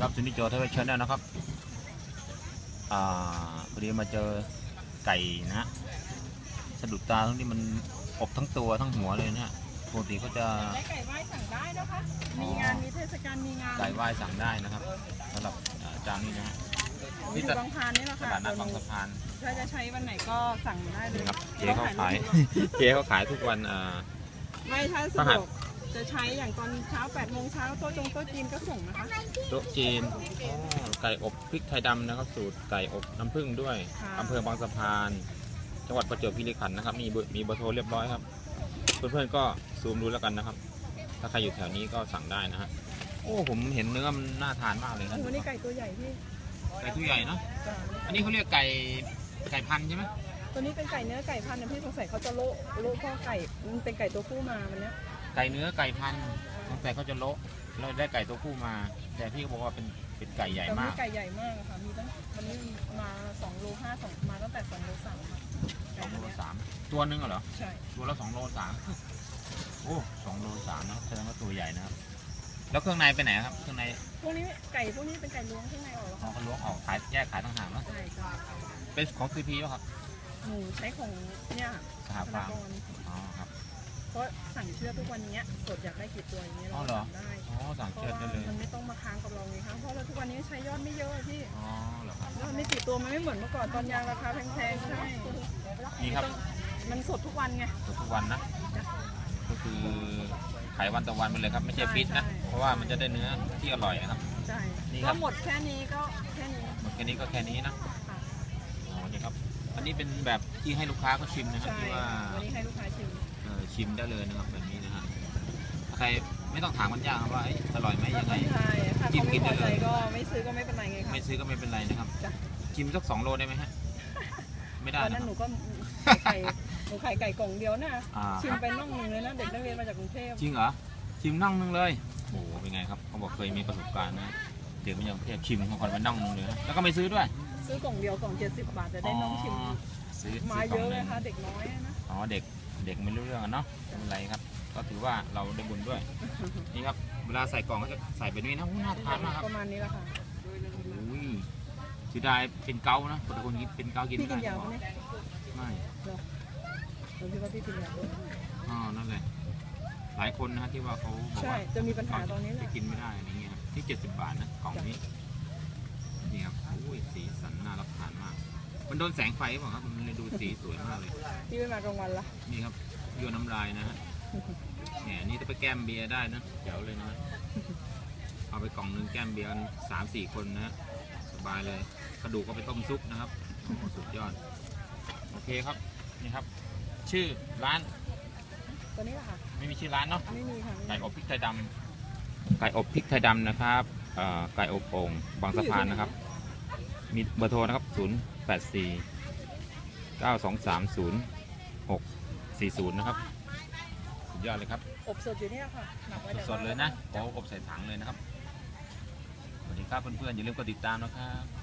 ครับซุนิโจเทเวชแนลนะครับอ่าพอดีมาเจอไก่นะฮะสะดุดตาตรงนี้มันอบทั้งตัวทั้งหัวเลยนะฮะปกติก็จะได้ไก่ไหว้สั่งได้นะคะอ๋อมีงานมีเทศกาลมีงานไก่ไหว้สั่งได้นะครับสำหรับอ่าเจ้านี้นะฮะอยู่บางพานนี่แหละตค่ะลาดนัดบางสะพานถ้าจะใช้วันไหนก็สั่งได้เลยนี่ครับเจ๊เขาขายเจ๊เขาขายทุกวันอ่าไม่ถ้าพสะฤหัดสวก จะใช้อย่างตอนเช้า8โมงเช้าโต๊ะจงโต๊ะจีนก็ส่งนะคะโต๊ะจีนอ๋อไก่อบพริกไทยดำนะครับ สูตรไก่อบน้ำผึ้งด้วยค่ะอำเภอบางสะพาน จังหวัดประจวบคีรีขันธ์นะครับ มีเบอร์มีเบอร์โทรเรียบร้อยครับ เพื่อนๆก็ซูมดูแล้วกันนะครับ ถ้าใครอยู่แถวนี้ก็สั่งได้นะฮะโอ้ผมเห็นเนื้อมันน่าทานมากเลยนะโอ้โหนี่ไก่ตัวใหญ่พี่ไก่ตัวใหญ่เนาะจ้ะอันนี้เขาเรียกไก่ไก่พันธุ์ใช่ไหมตัวนี้เป็นไก่เนื้อไก่พันธุ์นะพี่สงสัยเขาจะโละโละพ่อไก่มันเป็นไก่ตัวผู้มาวันเนี้ย ไก่เนื้อไก่พันธุ์ตั้งแต่เขาจะโละเราได้ไก่ตัวผู้มา แต่พี่ก็บอกว่าเป็นเป็นไก่ใหญ่แต่วันมากนี้ไก่ใหญ่มากอะค่ะ มีตั้งวันนี้มา2โล5 2มาตั้งแต่2โล3ค่ะไก่สองตัวโลเนี้ยสามตัวหนึงเหรอ ใช่ ตัวละสองโลสามโอ้สองโลสามนะครับแสดงว่าตัวใหญ่นะครับ แล้วเครื่องในไปไหนครับ เครื่องในพวกนี้ไก่พวกนี้เป็นไก่ล้วงข้างในออกแล้วเขาค่ะก็ล้วงออกขายแยกขายต่างหากเนาะใช่จ้ะเป็นของซีพีป่ะครับหนูใช้ของเนี่ยสหธฟานาร์มกรอ๋อครับ เพราะสั่งเชือกทุกวันนี้สดอยากได้กี่ตัวอย่างเงี้ยอ๋เราอเหรอสั่งได้อ๋อสั่งเพราะเชือดว่าได้เลยมันไม่ต้องมาค้างกับเราไงคะเพราะเราทุกวันนี้ใช้ยอดไม่เยอะอะพี่อ๋อเหรอครับยอดไม่กี่ตัวมันไม่เหมือนเมื่อก่อนตอนยางราคาแพงๆใช่นี่ครับมันสดทุกวันไง สดทุกวันนะจ้ะก็คือขายวันต่อวันไปเลยครับไม่ใช่ใช่ฟิตนะใช่ เพราะว่ามันจะได้เนื้อที่อร่อยนะครับ ใช่นี่ครัก็บ หมดแค่นี้ก็แค่นี้หมดแค่นี้ก็แค่นี้นะค่ะอ๋อนี่ครับ อันนี้เป็นแบบที่ให้ลูกค้าเขาชิมนะครับใช่ที่ว่าวันนี้ให้ลูกค้าชิมเอ่อ ชิมได้เลยนะครับแบบนี้นะฮะถ้าใครไม่ต้องถามกันยากครับว่าเอ้ยอร่อยไหมยังไง ใช่ถ้าจิ้มเขากิไม่นพได้อเลใจย ก็ไม่ซื้อก็ไม่เป็นไรไงคะ ไม่ซื้อก็ไม่เป็นไรนะครับ จ้ะ ชิมสักสองโลได้ไหมฮะ ไม่ได้วันนะนั้นคหรันูบก็ขายไก่หนูขายไก่กล่องเดียวนะอ่าชิมไปน่องหนึ่งเลยนะเด็กนักเรียนมาจากกรุงเทพจริงเหรอ ชิมน่องนึงเลย โอ้โหเป็นไงครับเขาบอกเคยมีประสบการณ์นะเด็กมาจากกรุงเทพชิมของคนมาน่องนึงเลยนะแล้วก็ไม่ซื้อด้วยซื้อกล่องเดียวกล่อง70บาทจะได้น้องชิมซื้อมาซื้เยอะกเลงหยนึ่งค่ะเด็กน้อยนะอ๋อเด็ก เด็กไม่รู้เรื่องอะเนาะไม่เป็นไรครับ ก็ถือว่าเราได้บุญด้วย นี่ครับ เวลาใส่กล่องก็จะใส่แบบนี้นะโอ้น่าทานมากครับประมาณนี้แหละค่ะ อุ้ยเสียดายเป็นเกานะคนคนกินเป็นเกากินพี่ไม่กินได้ยาหรอไหมเนี่ยไม่หนูคิดว่าพี่กินยาด้วยอ๋อนั่นแหละหลายคนนะฮะที่ว่าเขาบอกใช่ ว่า จะมีปัญหาตอนนี้แหจะละกินไม่ได้อะไรเงี้ยครับที่ 70 บาทนะกล่องนี้ นี่ครับ อุ้ย สีสันน่ารับทานมาก มันโดนแสงไฟหรือเปล่าครับ มันเลยดูสีสวยมากเลย พี่ไม่มากลางวันละนี่ครับโยนน้ำลายนะฮะแหมนี่ถ้าไปแก้มเบียร์ได้นะเจ๋วเลยนะ เอาไปกล่องหนึงแก้มเบียร์กันสามสี่คนนะฮะสบายเลยกระดูกก็ไปต้มซุปนะครับโอ้โหสุดยอด โอเคครับ นี่ครับ ชื่อร้านตัวนี้แหละค่ะไม่มีชื่อร้านเนาะไม่มีค่ะไก่อบพริกไทยดำไก่อบพริกไทยดำนะครับเอ่อไก่อบโอ่งบางสะพานนะครับ มีเบอร์โทรนะครับ 0 8 4 9 2 3 0 6 4 0 นะครับ สุดยอดเลยครับ อบสดอยู่เนี่ยค่ะหนักไว้ดี๋วสดๆเลยนะโอ้อบใส่ถังเลยนะครับ สวัสดีครับเพื่อนๆ อย่าลืมกดติดตามนะครับ